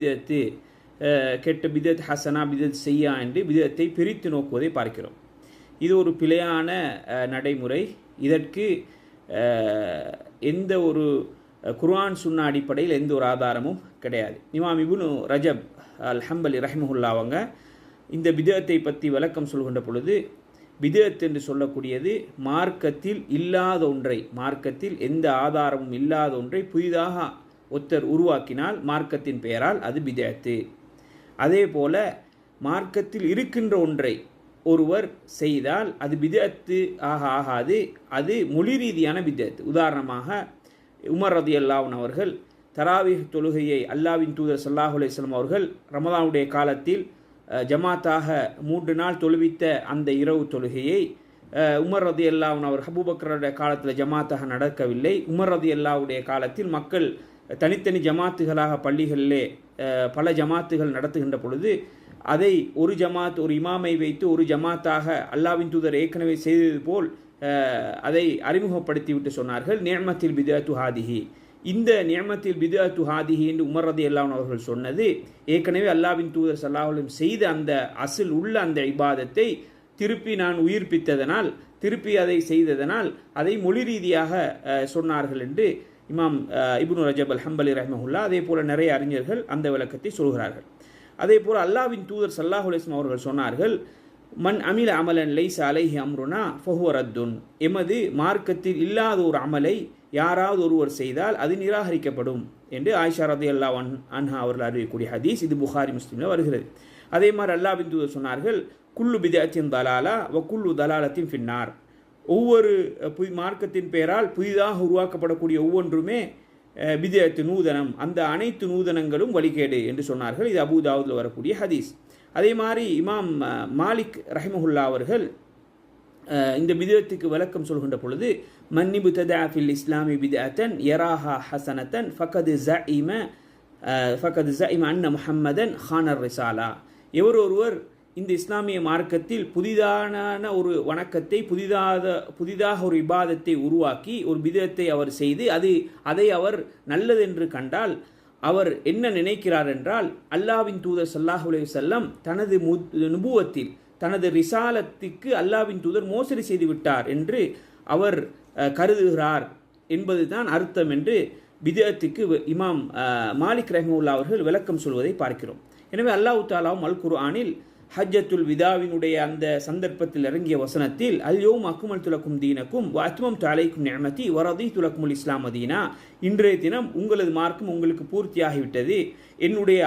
பிதத்து கெட்ட பிதத் ஹசனா பிதத் செய்யா என்று பிதத்தை பிரித்து நோக்குவதை பார்க்கிறோம். இது ஒரு பிழையான நடைமுறை. இதற்கு எந்த ஒரு குர்ஆன் சுன்னா அடிப்படையில் எந்த ஒரு ஆதாரமும் கிடையாது. இமாம் இபுனு ரஜப் அல் ஹம்பலி ரஹ்மஹுல்லா அவங்க இந்த பிதத்தை பற்றி விளக்கம் சொல்கின்ற பொழுது பிதத் என்று சொல்லக்கூடியது மார்க்கத்தில் இல்லாத ஒன்றை மார்க்கத்தில் எந்த ஆதாரமும் இல்லாத ஒன்றை புதிதாக ஒருத்தர் உருவாக்கினால் மார்க்கத்தின் பெயரால் அது பிதத்து. அதே போல மார்க்கத்தில் இருக்கின்ற ஒன்றை ஒருவர் செய்தால் அது பிதத்து ஆக ஆகாது அது மொழி ரீதியான பிதத்து. உதாரணமாக உமர் ரதி அல்லாவின் அவர்கள் தராவிஹ் தொழுகையை அல்லாவின் தூதர் ஸல்லல்லாஹு அலிஸ்லாம் அவர்கள் ரமதானுடைய காலத்தில் ஜமாத்தாக மூன்று நாள் தொழுவித்த அந்த இரவு தொழுகையை உமர் ரதி அல்லாஹன் அவர் ஹபூபக்கருடைய காலத்தில் ஜமாத்தாக நடக்கவில்லை. உமர் ரதி அல்லாவுடைய காலத்தில் மக்கள் தனித்தனி ஜமாத்துகளாக பள்ளிகளிலே பல ஜமாத்துகள் நடத்துகின்ற பொழுது அதை ஒரு ஜமாத் ஒரு இமாமை வைத்து ஒரு ஜமாத்தாக அல்லாவின் தூதர் ஏற்கனவே செய்தது போல் அதை அறிமுகப்படுத்திவிட்டு சொன்னார்கள் நியமத்தில் பிதா துஹாதிகி இந்த நியமத்தில் பிதத்து துஹாதிகி என்று உமர் அல்லாவின் அவர்கள் சொன்னது ஏற்கனவே அல்லாவின் தூதர் சல்லாஹலும் செய்த அந்த அசில் உள்ள அந்த இபாதத்தை திருப்பி நான் உயிர்ப்பித்ததனால் திருப்பி அதை செய்ததனால் அதை மொழி ரீதியாக சொன்னார்கள் என்று இமாம் இபுனு ரஜப் அல் ஹம்பலி ரஹ்மஹுல்லா அதே போல நிறைய அறிஞர்கள் அந்த விளக்கத்தை சொல்கிறார்கள். அதே போல் அல்லாவின் தூதர் சல்லாஹ் அலிஸ்லாம் அவர்கள் சொன்னார்கள் மண் அமில அமலன் லைஸ் அலைஹி அம்ருனா ஃபஹுவரத்துன் எமது மார்க்கத்தில் இல்லாத ஒரு அமலை யாராவது ஒருவர் செய்தால் அது நிராகரிக்கப்படும் என்று ஆயிஷா ரதி அல்லா அன்ஹா அவர்கள் அறிவிக்கக்கூடிய ஹதீஸ் இது புகாரி முஸ்லீமில் வருகிறது. அதே மாதிரி அல்லாவின் தூதர் சொன்னார்கள் குல்லு பிதாத்தின் தலாலா வ குல்லு தலாலத்தின் பின்னார் ஒவ்வொரு புதி மார்க்கத்தின் பெயரால் புதிதாக உருவாக்கப்படக்கூடிய ஒவ்வொன்றுமே அஹ், நூதனம். அந்த அனைத்து நூதனங்களும் வழிகேடு என்று சொன்னார்கள். இது அபுதாவுதில் வரக்கூடிய ஹதீஸ். அதே மாதிரி இமாம் மாலிக் ரஹிமஹுல்லா அவர்கள் இந்த பிதத்துக்கு விளக்கம் சொல்கின்ற பொழுது மன்னிபு ததாஃபில் இஸ்லாமி பிதத்தன் யராஹா ஹசனத்தன் ஃபகது ஜ இம ஃபகது இம அன்ன முஹம்மதன் ஹானர் ரிசாலா. எவர் ஒருவர் இந்த இஸ்லாமிய மார்க்கத்தில் புதிதான ஒரு வணக்கத்தை புதிதாக புதிதாக ஒரு விவாதத்தை உருவாக்கி ஒரு விதத்தை அவர் செய்து அது அதை அவர் நல்லது என்று கண்டால் அவர் என்ன நினைக்கிறார் என்றால் அல்லாவின் தூதர் ஸல்லல்லாஹு செல்லம் தனது மு நுபுவத்தில் தனது ரிசாலத்துக்கு அல்லாவின் தூதர் மோசடி செய்துவிட்டார் என்று அவர் கருதுகிறார் என்பதுதான் அர்த்தம் என்று விதத்துக்கு இமாம் மாலிக் ரஹ்மவுல்லா அவர்கள் விளக்கம் சொல்வதை பார்க்கிறோம். எனவே அல்லாஹு தாலாவும் அல் குர்ஆனில் ஹஜ்ஜத்துல் விதாவினுடைய அந்த சந்தர்ப்பத்தில் இறங்கிய வசனத்தில் அல்யோம் அக்குமல் துலக்கும் தீனக்கும் அத்மம் தாலைக்கும் நியமதி வரதி துலக்குமுல் இஸ்லாம் மதீனா இன்றைய தினம் உங்களது மார்க்கும் உங்களுக்கு பூர்த்தியாகிவிட்டது. என்னுடைய